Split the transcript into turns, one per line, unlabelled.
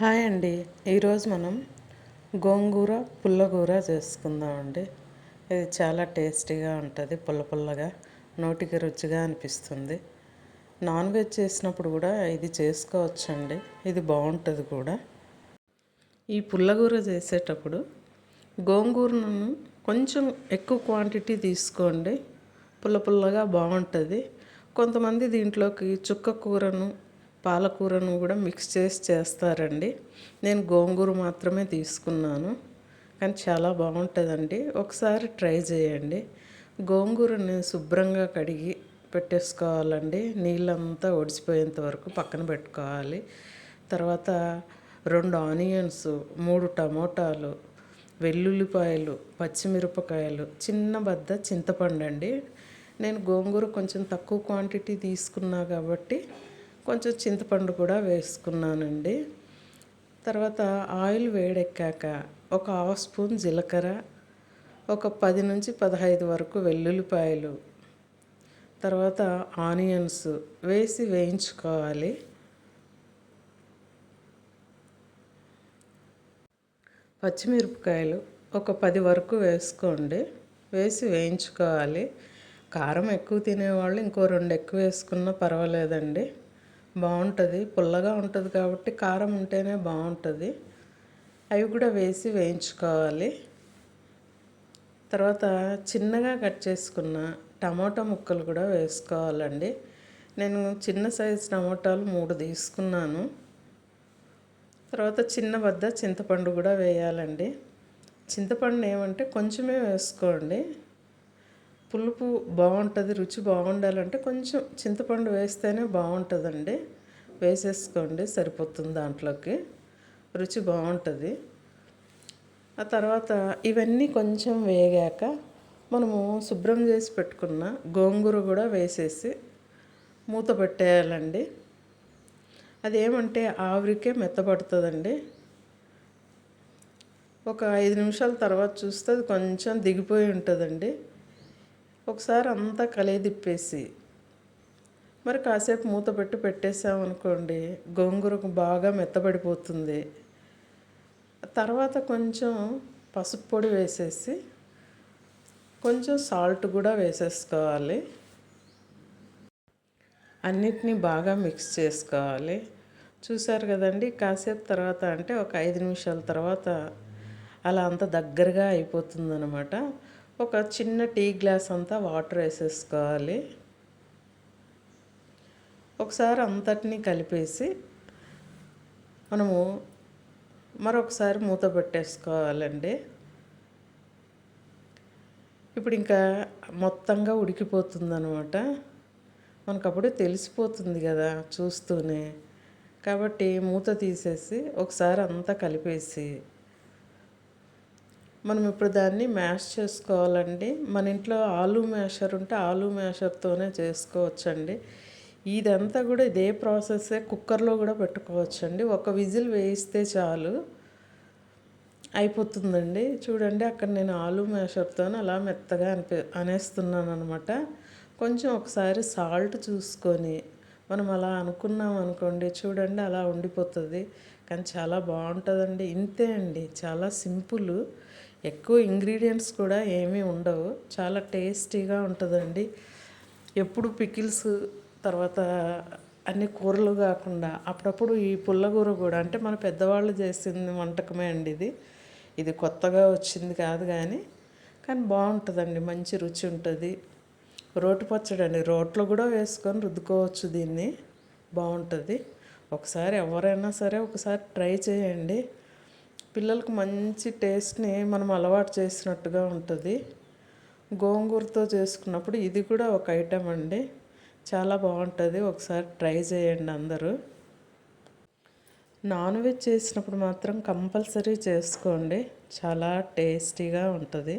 Hi అండి. ఈరోజు మనం గోంగూర పుల్లగూర చేసుకుందామండి. ఇది చాలా టేస్టీగా ఉంటుంది పుల్ల పుల్లగా నోటికి రుచిగా అనిపిస్తుంది. నాన్ వెజ్ చేసినప్పుడు కూడా ఇది చేసుకోవచ్చండి ఇది బాగుంటుంది కూడా. ఈ పుల్లగూర చేసేటప్పుడు గోంగూరను కొంచెం ఎక్కువ క్వాంటిటీ తీసుకోండి పుల్ల పుల్లగా బాగుంటుంది. కొంతమంది దీంట్లోకి చుక్క కూరను పాలకూరను కూడా మిక్స్ చేసి చేస్తారండి. నేను గోంగూర మాత్రమే తీసుకున్నాను. కానీ చాలా బాగుంటుందండి. ఒకసారి ట్రై చేయండి. గోంగూరని శుభ్రంగా కడిగి పెట్టేసుకోవాలండి. నీళ్ళంతా ఒడిచిపోయేంత వరకు పక్కన పెట్టుకోవాలి. తర్వాత రెండు ఆనియన్స్ మూడు టమోటాలు వెల్లుల్లిపాయలు పచ్చిమిరపకాయలు చిన్న బద్ద చింతపండు అండి నేను గోంగూర కొంచెం తక్కువ క్వాంటిటీ తీసుకున్నా కాబట్టి కొంచెం చింతపండు కూడా వేసుకున్నానండి. తర్వాత ఆయిల్ వేడెక్కాక ఒక హాఫ్ స్పూన్ జీలకర్ర ఒక పది నుంచి పదహైదు వరకు వెల్లుల్లిపాయలు తర్వాత ఆనియన్స్ వేసి వేయించుకోవాలి. పచ్చిమిరపకాయలు ఒక పది వరకు వేసుకోండి. వేసి వేయించుకోవాలి. కారం ఎక్కువ తినేవాళ్ళు ఇంకో రెండు ఎక్కువ వేసుకున్నా పర్వాలేదండి. బాగుంటుంది పుల్లగా ఉంటుంది కాబట్టి కారం ఉంటేనే బాగుంటుంది. అవి కూడా వేసి వేయించుకోవాలి. తర్వాత చిన్నగా కట్ చేసుకున్న టమాటా ముక్కలు కూడా వేసుకోవాలండి. నేను చిన్న సైజు టమాటాలు మూడు తీసుకున్నాను. తర్వాత చిన్న వద్ద చింతపండు కూడా వేయాలండి. చింతపండు ఏమంటే కొంచెమే వేసుకోండి. పులుపు బాగుంటుంది రుచి బాగుండాలంటే కొంచెం చింతపండు వేస్తేనే బాగుంటుందండి. వేసేసుకోండి సరిపోతుంది దాంట్లోకి. రుచి బాగుంటుంది. ఆ తర్వాత ఇవన్నీ కొంచెం వేగాక మనము శుభ్రం చేసి పెట్టుకున్న గోంగూర కూడా వేసేసి మూత పెట్టేయాలండి. అదేమంటే ఆవిరికే మెత్తపడుతుందండి ఒక ఐదు నిమిషాల తర్వాత చూస్తే అది కొంచెం దిగిపోయి ఉంటుందండి. ఒకసారి అంతా కలిదిప్పేసి మరి కాసేపు మూత పెట్టి పెట్టేసామనుకోండి గోంగూరకు బాగా మెత్తబడిపోతుంది. తర్వాత కొంచెం పసుపు పొడి వేసేసి కొంచెం సాల్ట్ కూడా వేసేసుకోవాలి. అన్నిటినీ బాగా మిక్స్ చేసుకోవాలి. చూసారు కదండి కాసేపు తర్వాత అంటే ఒక ఐదు నిమిషాల తర్వాత అలా అంత దగ్గరగా అయిపోతుందనమాట ఒక చిన్న టీ గ్లాస్ అంతా వాటర్ వేసేసుకోవాలి. ఒకసారి అంతటినీ కలిపేసి మనము మరొకసారి మూత పెట్టేసుకోవాలండి. ఇప్పుడు ఇంకా మొత్తంగా ఉడికిపోతుందనమాట. మనకు అప్పుడే తెలిసిపోతుంది కదా చూస్తూనే. కాబట్టి మూత తీసేసి ఒకసారి అంతా కలిపేసి మనం ఇప్పుడు దాన్ని మ్యాష్ చేసుకోవాలండి. మన ఇంట్లో ఆలు మ్యాషర్ ఉంటే ఆలు మ్యాషర్తోనే చేసుకోవచ్చండి. ఇదంతా కూడా ఇదే ప్రాసెస్సే. కుక్కర్లో కూడా పెట్టుకోవచ్చండి. ఒక విజిల్ వేయిస్తే చాలు. అయిపోతుందండి. చూడండి అక్కడ నేను ఆలు మ్యాషర్తో అలా మెత్తగా అనిపి అనేస్తున్నాను అనమాట కొంచెం ఒకసారి సాల్ట్ చూసుకొని మనం అలా అనుకున్నాం అనుకోండి చూడండి అలా ఉండిపోతుంది. కానీ చాలా బాగుంటుందండి. ఇంతే అండి. చాలా సింపుల్. ఎక్కువ ఇంగ్రీడియంట్స్ కూడా ఏమీ ఉండవు. చాలా టేస్టీగా ఉంటుందండి. ఎప్పుడు పికిల్స్ తర్వాత అన్ని కూరలు కాకుండా అప్పుడప్పుడు ఈ పుల్లగూర కూడా అంటే మన పెద్దవాళ్ళు చేసిన వంటకమే అండి ఇది. ఇది కొత్తగా వచ్చింది కాదు కానీ కానీ బాగుంటుందండి. మంచి రుచి ఉంటుంది. రోటి పచ్చడి అండి. రోట్లో కూడా వేసుకొని రుద్దుకోవచ్చు దీన్ని. బాగుంటుంది. ఒకసారి ఎవరైనా సరే ఒకసారి ట్రై చేయండి. పిల్లలకు మంచి టేస్ట్ని మనం అలవాటు చేసినట్టుగా ఉంటుంది. గోంగూరతో చేసుకున్నప్పుడు ఇది కూడా ఒక ఐటెం అండి. చాలా బాగుంటుంది. ఒకసారి ట్రై చేయండి అందరూ. నాన్ వెజ్ చేసినప్పుడు మాత్రం కంపల్సరీ చేసుకోండి. చాలా టేస్టీగా ఉంటుంది.